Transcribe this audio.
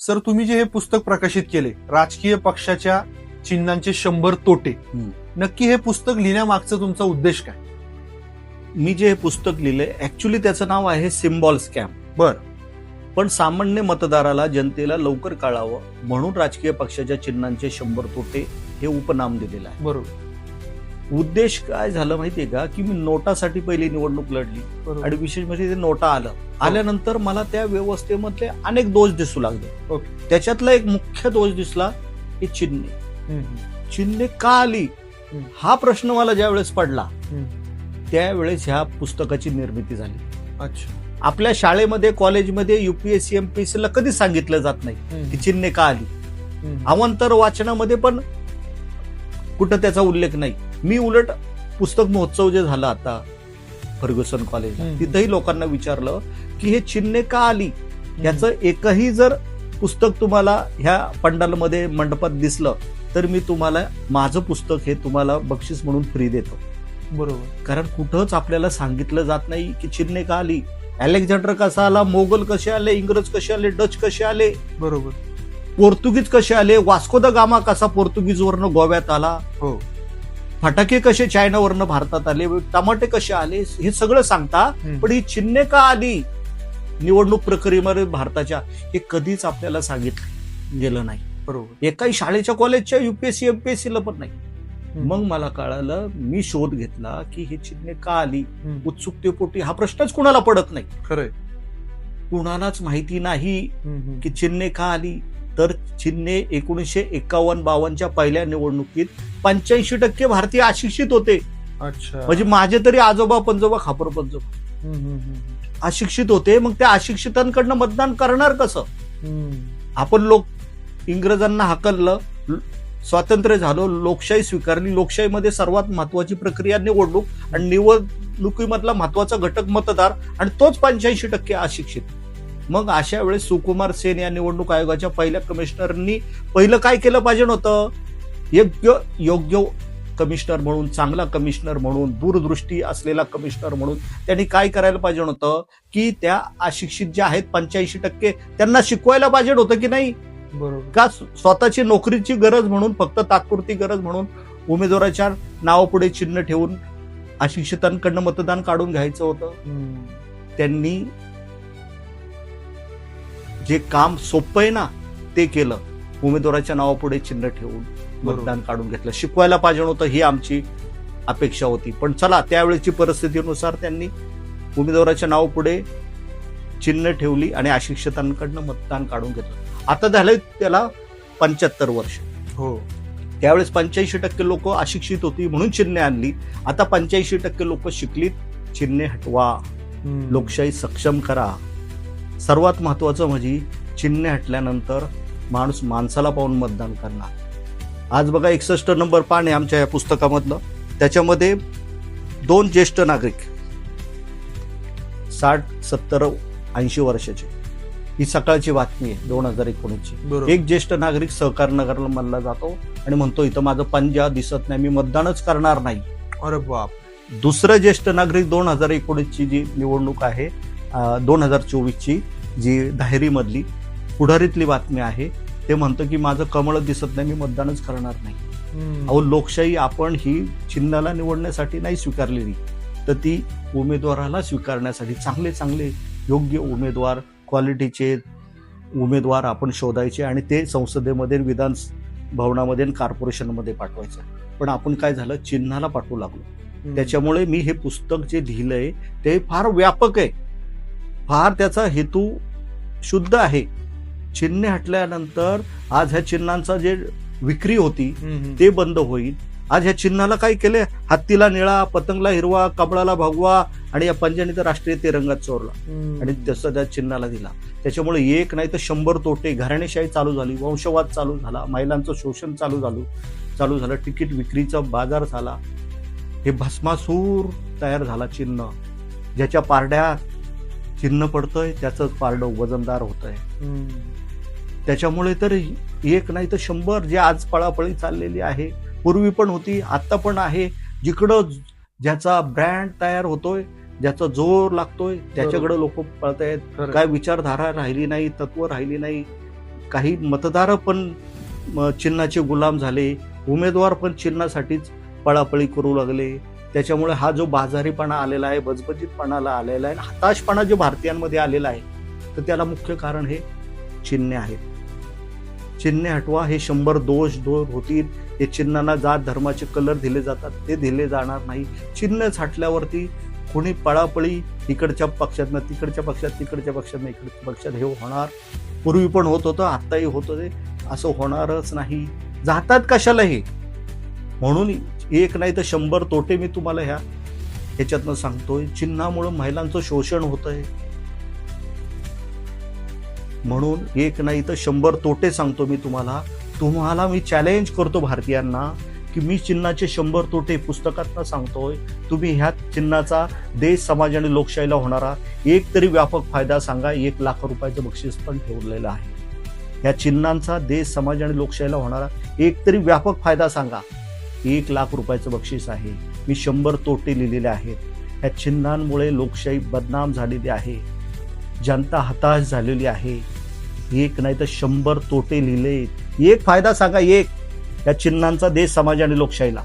Sir तुम्ही जे हे पुस्तक प्रकाशित केले राजकीय पक्षाच्या चिन्हांचे शंभर तोटे. नक्की हे पुस्तक लिहिण्यामागचा तुमचा उद्देश काय? मी जे हे पुस्तक लिहिलंय ऍक्च्युली त्याचं नाव आहे सिम्बॉल स्कॅम बर. पण सामान्य मतदाराला जनतेला लवकर कळावं म्हणून राजकीय पक्षाच्या चिन्हांचे शंभर तोटे हे उपनाम दिलेलं आहे बरोबर. उद्देश काय झालं माहितीये का? की मी नोटासाठी पहिली निवडणूक लढली. आणि विशेष म्हणजे ते नोटा आलं. आल्यानंतर मला त्या व्यवस्थेमधले अनेक दोष दिसू लागले. त्याच्यातला एक मुख्य दोष दिसला हे चिन्हे. चिन्हे का आली. हा प्रश्न मला ज्या वेळेस पडला. त्यावेळेस ह्या पुस्तकाची निर्मिती झाली. अच्छा. आपल्या शाळेमध्ये कॉलेजमध्ये युपीएससी एमपीएससी ला कधी सांगितलं जात नाही की चिन्हे का आली. अवांतर वाचनामध्ये पण कुठं त्याचा उल्लेख नाही. मी उलट पुस्तक महोत्सव जे झाला आता फर्ग्युसन कॉलेज. तिथंही लोकांना विचारलं की हे चिन्हे का आली? याचं एकही जर पुस्तक तुम्हाला ह्या पंडालमध्ये मंडपात दिसलं तर मी तुम्हाला माझं पुस्तक हे तुम्हाला बक्षीस म्हणून फ्री देतो. बरोबर. कारण कुठंच आपल्याला सांगितलं जात नाही की चिन्हे का आली. अलेक्झांडर कसा आला मोगल कसे आले इंग्रज कसे आले डच कसे आले बरोबर. पोर्तुगीज कसे आले वास्को द गामा कसा पोर्तुगीज वरनं गोव्यात आला हो. फटाके कसे चायनावरनं भारतात आले टमाटे कसे आले हे सगळं सांगता. पण ही चिन्हे का आली निवडणूक प्रक्रियेमध्ये भारताच्या हे कधीच आपल्याला सांगितलं गेलं नाही बरोबर एकाही शाळेच्या कॉलेजच्या युपीएससी एमपीएससी ला पण नाही. मग मला कळालं मी शोध घेतला की ही चिन्हे का आली. उत्सुकतेपोटी हा प्रश्नच कुणाला पडत नाही खरंय कुणालाच माहिती नाही. की चिन्हे का आली तर चिन्हे एकोणीसशे एकावन्न बावन्नच्या पहिल्या निवडणुकीत पंच्याऐंशी टक्के भारतीय अशिक्षित होते. अच्छा. म्हणजे माझे तरी आजोबा पंजोबा खापर पंजोबा. अशिक्षित होते मग त्या अशिक्षितांकडनं मतदान करणार कसं. आपण लोक इंग्रजांना हाकललं स्वातंत्र्य झालं लोकशाही स्वीकारली लोकशाहीमध्ये सर्वात महत्वाची प्रक्रिया निवडणूक आणि निवडणुकीमधला महत्त्वाचा घटक मतदार आणि तोच पंच्याऐंशी टक्के अशिक्षित. मग अशा वेळेस सुकुमार सेन या निवडणूक आयोगाच्या पहिल्या कमिशनरनी पहिलं काय केलं पाहिजे होतं? योग्य योग्य कमिशनर म्हणून चांगला कमिशनर म्हणून दूरदृष्टी असलेला कमिशनर म्हणून त्यांनी काय करायला पाहिजे होतं? की त्या अशिक्षित ज्या आहेत पंच्याऐंशी टक्के त्यांना शिकवायला पाहिजे होतं की नाही? बरोबर. का स्व- स्वतःची नोकरीची गरज म्हणून फक्त तात्पुरती गरज म्हणून उमेदवाराच्या नावापुढे चिन्ह ठेवून अशिक्षितांकडनं मतदान काढून घ्यायचं होतं. त्यांनी जे काम सोपं आहे ना ते केलं. उमेदवाराच्या नावापुढे चिन्ह ठेवून मतदान काढून घेतलं. शिकवायला पाहिजे होतं ही आमची अपेक्षा होती. पण चला त्यावेळेची परिस्थितीनुसार त्यांनी उमेदवाराच्या नावापुढे चिन्ह ठेवली आणि अशिक्षितांकडनं मतदान काढून घेतलं. आता झालंय त्याला पंच्याहत्तर वर्ष. हो. त्यावेळेस पंच्याऐंशी टक्के लोक अशिक्षित होती म्हणून चिन्हे आणली. आता पंच्याऐंशी टक्के लोक शिकलीत चिन्हे हटवा. लोकशाही सक्षम करा. सर्वात महत्वाचं म्हणजे चिन्हे हटल्यानंतर माणूस माणसाला पाहून मतदान करणार. आज बघा एकसष्ट नंबर पान आहे आमच्या या पुस्तकामधलं. त्याच्यामध्ये दोन ज्येष्ठ नागरिक साठ सत्तर ऐंशी वर्षाचे. ही सकाळची बातमी आहे दोन हजार एकोणीसची. एक ज्येष्ठ नागरिक सहकार नगरला म्हणला जातो आणि म्हणतो इथं माझं पंजा दिसत नाही मी मतदानच करणार नाही. अरे बाप. दुसरं ज्येष्ठ नागरिक दोन हजार एकोणीसची जी निवडणूक आहे दोन हजार चोवीसची जी धायरीमधली पुढारीतली बातमी आहे ते म्हणतं की माझं कमळ दिसत नाही मी मतदानच करणार नाही. अहो लोकशाही आपण ही चिन्हाला निवडण्यासाठी नाही स्वीकारलेली. तर ती उमेदवाराला स्वीकारण्यासाठी चांगले चांगले योग्य उमेदवार क्वालिटीचे उमेदवार आपण शोधायचे आणि ते संसदेमध्ये विधान भवनामध्ये आणि कॉर्पोरेशनमध्ये पाठवायचं. पण आपण काय झालं? चिन्हाला पाठवू लागलो. त्याच्यामुळे मी हे पुस्तक जे लिहिलंय ते फार व्यापक आहे. फार त्याचा हेतू शुद्ध आहे. चिन्हे हटल्यानंतर आज ह्या चिन्हांचा जे विक्री होती. ते बंद होईल. आज ह्या चिन्हाला काय केले? हत्तीला निळा पतंगला हिरवा कबळाला भगवा आणि या पंजानी तर राष्ट्रीय तिरंगा चोरला. हम्म. आणि तसं त्या चिन्हाला दिला. त्याच्यामुळे एक नाही तर शंभर तोटे घराणेशाही चालू झाली वंशवाद चालू झाला महिलांचं शोषण चालू झालं चालू झालं तिकीट विक्रीचा बाजार झाला. हे भस्मासूर तयार झाला चिन्ह. ज्याच्या पारड्या चिन्ह पडतंय त्याच पारडं वजनदार होतंय. हम्म. त्याच्यामुळे तर एक नाही तर शंभर जे आज पळापळी चाललेली आहे पूर्वी पण होती आता पण आहे. जिकडं ज्याचा ब्रँड तयार होतोय ज्याचा जोर लागतोय त्याच्याकडे लोक पळतायत. खरंय. काय विचारधारा राहिली नाही तत्व राहिली नाही. काही मतदार पण चिन्हाचे गुलाम झाले. उमेदवार पण चिन्हासाठीच पळापळी करू लागले. त्याच्यामुळे हा जो बाजारीपणा आलेला आहे बजबजीतपणाला आलेला आहे आणि हताशपणा जो भारतीयांमध्ये आलेला आहे तर त्याला मुख्य कारण हे चिन्हे आहेत. चिन्हे हटवा हे शंभर दोष दूर होतील. हे चिन्हांना जात धर्माचे कलर दिले जातात ते दिले जाणार नाही. चिन्ह छाटल्यावरती कोणी पळापळी इकडच्या पक्षातनं तिकडच्या पक्षात तिकडच्या पक्षातनं इकडच्या पक्षात हे होणार. पूर्वी पण होत होतं आत्ताही होत होते. असं होणारच नाही. जातात कशाला हे म्हणून एक नाही तर शंभर तोटे मी तुम्हाला ह्या ह्याच्यातनं सांगतोय. चिन्हामुळं महिलांचं शोषण होतंय. म्हणून एक नाही तर शंभर तोटे सांगतो मी तुम्हाला. तुम्हाला मी चॅलेंज करतो भारतीयांना की मी चिन्हाचे शंभर तोटे पुस्तकातनं सांगतोय. तुम्ही ह्या चिन्हाचा देश समाज आणि लोकशाहीला होणारा एक तरी व्यापक फायदा सांगा. एक लाख रुपयाचं बक्षीस पण ठेवलेलं आहे. या चिन्हांचा देश समाज आणि लोकशाहीला होणारा एक तरी व्यापक फायदा सांगा. एक लाख रुपयाचं बक्षीस आहे. मी शंभर तोटे लिहिलेले आहेत. ह्या चिन्हांमुळे लोकशाही बदनाम झालेली आहे. जनता हताश झालेली आहे. एक नाही तर शंभर तोटे लिहिले. एक फायदा सांगा एक. या चिन्हांचा देश समाज आणि लोकशाहीला.